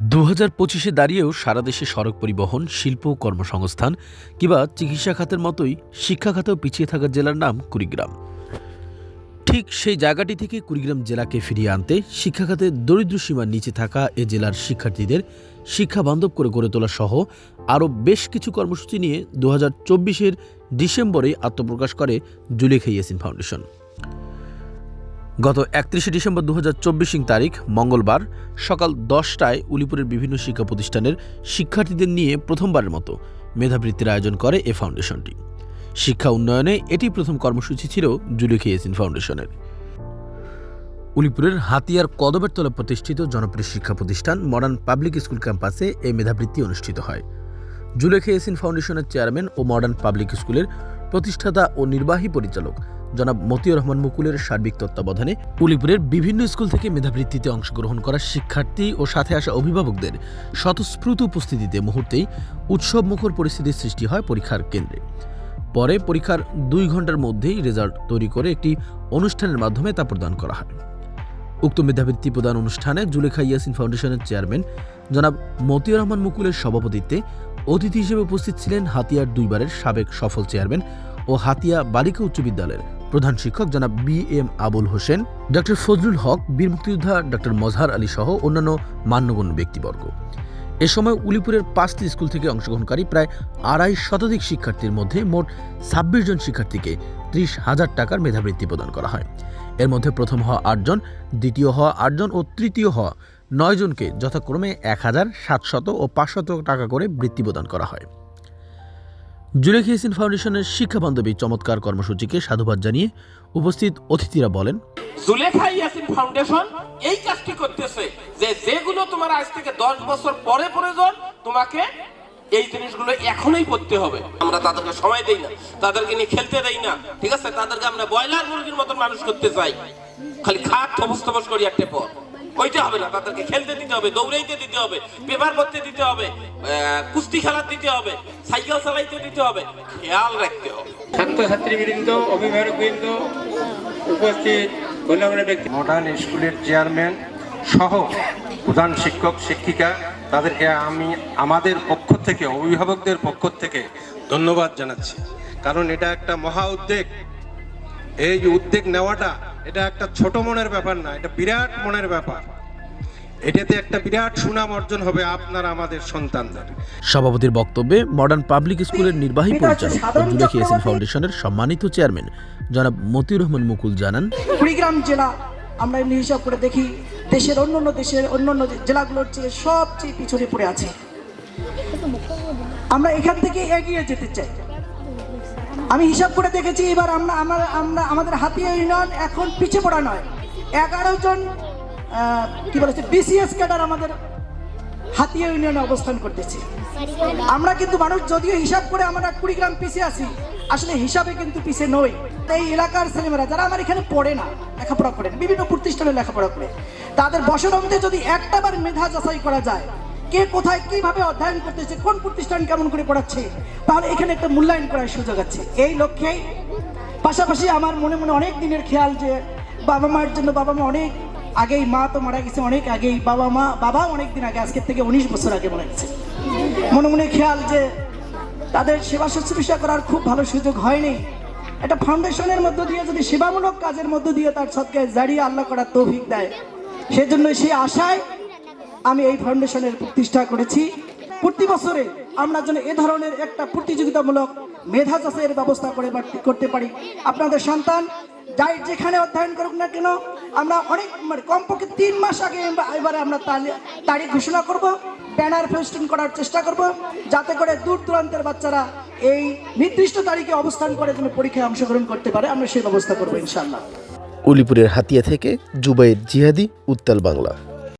দু হাজার পঁচিশে দাঁড়িয়েও সারা দেশে সড়ক পরিবহন, শিল্প, কর্মসংস্থান কিংবা চিকিৎসা খাতের মতোই শিক্ষা খাতেও পিছিয়ে থাকা জেলার নাম কুড়িগ্রাম। ঠিক সেই জায়গাটি থেকে কুড়িগ্রাম জেলাকে ফিরিয়ে আনতে শিক্ষা খাতে দরিদ্র সীমার নিচে থাকা এ জেলার শিক্ষার্থীদের শিক্ষা বান্ধব করে গড়ে তোলা সহ আরও বেশ কিছু কর্মসূচি নিয়ে দু হাজার চব্বিশের ডিসেম্বরে আত্মপ্রকাশ করে জুলেখা ইয়াসিন ফাউন্ডেশন। গত একত্রিশে ডিসেম্বর দু সিং তারিখ, মঙ্গলবার, সকাল দশটায় উলিপুরের বিভিন্ন শিক্ষা প্রতিষ্ঠানের শিক্ষার্থীদের নিয়ে প্রথমবারের মতো মেধাবৃত্তির আয়োজন করে এ ফাউন্ডেশনটি। শিক্ষা উন্নয়নে এটি প্রথম কর্মসূচি ছিল জুলেখা ইয়াসিন ফাউন্ডেশনের। উলিপুরের হাতিয়ার কদবের তলা প্রতিষ্ঠিত জনপ্রিয় শিক্ষা প্রতিষ্ঠান মডার্ন পাবলিক স্কুল ক্যাম্পাসে এই মেধাবৃত্তি অনুষ্ঠিত হয়। জুলেখা এসিন ফাউন্ডেশনের চেয়ারম্যান ও মডার্ন পাবলিক স্কুলের প্রতিষ্ঠাতা ও নির্বাহী পরিচালক জনাব মতিউর রহমান মুকুলের সার্বিক তত্ত্বাবধানে উলিপুরের বিভিন্ন স্কুল থেকে মেধাবৃত্তিতে অংশগ্রহণ করা শিক্ষার্থী ও সাথে আসা অভিভাবকদের স্বতঃস্ফূর্ত উপস্থিতিতে মুহূর্তেই উৎসব মুখর পরিস্থিতির সৃষ্টি হয় পরীক্ষার কেন্দ্রে। পরে পরীক্ষার দুই ঘণ্টার মধ্যেই রেজাল্ট তৈরি করে একটি অনুষ্ঠানের মাধ্যমে তা প্রদান করা হয়। উক্ত মেধাবৃত্তি প্রদান অনুষ্ঠানে জুলেখা ইয়াসিন ফাউন্ডেশনের চেয়ারম্যান জনাব মতিউর রহমান মুকুলের সভাপতিত্বে অতিথি হিসেবে উপস্থিত ছিলেন হাতিয়ার দুইবারের সাবেক সফল চেয়ারম্যান ও হাতিয়া বালিকা উচ্চ বিদ্যালয়ের প্রধান শিক্ষক জনাব B M Abul Hossain doctor Fazlul Haque, বীর মুক্তিযোদ্ধা ডক্টর মজহার আলী সহ অন্যান্য মান্যগণ্য ব্যক্তিবর্গ। এ সময় উলিপুরের পাঁচটি স্কুল থেকে অংশগ্রহণকারী প্রায় আড়াই শতাধিক শিক্ষার্থীর মধ্যে মোট ছাব্বিশ জন শিক্ষার্থীকে ত্রিশ হাজার টাকার মেধাবৃত্তি প্রদান করা হয়। এর মধ্যে প্রথম হওয়া আটজন দ্বিতীয় হওয়া আটজন ও তৃতীয় হওয়া নয় জনকে যথাক্রমে এক হাজার সাতশত ও পাঁচশত টাকা করে বৃত্তি প্রদান করা হয়। জুলেখ ইয়াসিন ফাউন্ডেশনের শিক্ষা বান্ধবী চমৎকার কর্মসূচিকে সাধুবাদ জানিয়ে উপস্থিত অতিথিরা বলেন জুলেখা ইয়াসিন ফাউন্ডেশন এই কাজটি করতেছে যে যেগুলো তোমার আজ থেকে দশ বছর পরে প্রয়োজন, তোমাকে এই জিনিসগুলো এখনই করতে হবে। আমরা তাদেরকে সময় দেই না, তাদেরকে নিয়ে খেলতে দেই না, ঠিক আছে? তাদেরকে আমরা ব্রয়লার মুরগির মতন মানুষ করতে চাই। খালি খাট থবস থবস করি একটা পর। ওইটা হবে না। তাদেরকে খেলতে দিতে হবে দৌড়াইতে দিতে হবে পেপার করতে দিতে হবে কুস্তি খেলার দিতে হবে সাইকেল চালাইতে দিতে হবে। খেয়াল রাখতে হবে। ছাত্রছাত্রীবৃন্দ অভিভাবকবৃন্দ উপস্থিত গণ্যমান্য ব্যক্তি। মডার্ন স্কুলের চেয়ারম্যান সহ প্রধান শিক্ষক শিক্ষিকা তাদেরকে আমি আমাদের পক্ষ থেকে অভিভাবকদের পক্ষ থেকে ধন্যবাদ জানাচ্ছি। কারণ এটা একটা মহা উদ্যোগ। এই যে উদ্যোগ নেওয়াটা এটা একটা ছোট মনের ব্যাপার না এটা বিরাট মনের ব্যাপার। এটাতে একটা বিরাট সুনাম অর্জন হবে আপনার আমাদের সন্তানদের। সভাপতির বক্তব্যে মডার্ন পাবলিক স্কুলের নির্বাহী পরিচালক জুলেখ ইয়াসিন ফাউন্ডেশনের সম্মানিত চেয়ারম্যান জনাব মতিউর রহমান মুকুল জানান কুড়িগ্রাম জেলা আমরা এমনি হিসাব করে দেখি দেশের অন্য অন্য দেশের অন্য অন্য জেলাগুলোর চেয়ে সবচেয়ে পিছনে পড়ে আছে। আমরা এখান থেকে এগিয়ে যেতে চাই। আমি হিসাব করে দেখেছি এবার আমরা আমরা আমরা আমাদের হাতিয়া ইউনিয়ন এখন পিছিয়ে পড়া নয়। এগারো জন কি বলেছে বিসিএস ক্যাডার আমাদের হাতিয়া ইউনিয়নে অবস্থান করতেছে। আমরা কিন্তু মানুষ যদিও হিসাব করে আমরা কুড়িগ্রাম পিছিয়ে আছি আসলে হিসাবে কিন্তু পিছিয়ে নই। এই এলাকার ছেলেমেয়েরা যারা আমার এখানে পড়ে না লেখাপড়া করে না, বিভিন্ন প্রতিষ্ঠানে লেখাপড়া করে তাদের বসরন্তে যদি একটা বার মেধা যাচাই করা যায় কে কোথায় কীভাবে অধ্যয়ন করতেছে, কোন প্রতিষ্ঠান কেমন করে পড়াচ্ছে, তাহলে এখানে একটা মূল্যায়ন করার সুযোগ আছে। এই লক্ষ্যেই পাশাপাশি আমার মনে মনে অনেক দিনের খেয়াল যে বাবা মায়ের জন্য বাবা মা অনেক আগেই মা তো মারা গেছে অনেক আগেই, বাবা মা বাবা অনেক দিন আগে, আজকের থেকে উনিশ বছর আগে মারা গেছে। মনে মনে খেয়াল যে তাদের সেবা শুশ্রূষা করার খুব ভালো সুযোগ হয়নি। একটা ফাউন্ডেশনের মধ্য দিয়ে, যদি সেবামূলক কাজের মধ্য দিয়ে তার সৎকায় জারিয়ে আল্লাহ করার তৌফিক দেয়, সেজন্য সেই আশায় আমি এই ফাউন্ডেশনের প্রতিষ্ঠা করেছি। প্রতি বছরে আমরা যেন এ ধরনের একটা প্রতিযোগিতামূলক মেধা চাষের ব্যবস্থা করে করতে পারি। আপনাদের সন্তান যাই যেখানে অধ্যয়ন করুক না কেন, আমরা অনেক মানে কমপক্ষে তিন মাস আগে এবারে আমরা তারিখ ঘোষণা করব, ব্যানার ফেস্টিং করার চেষ্টা করব, যাতে করে দূর দূরান্তের বাচ্চারা এই নির্দিষ্ট তারিখে অবস্থান করে যেন পরীক্ষায় অংশগ্রহণ করতে পারে। আমরা সেই ব্যবস্থা করব ইনশাল্লাহ উলিপুরের হাতিয়া থেকে জুবাইর জিহাদি, উত্তাল বাংলা।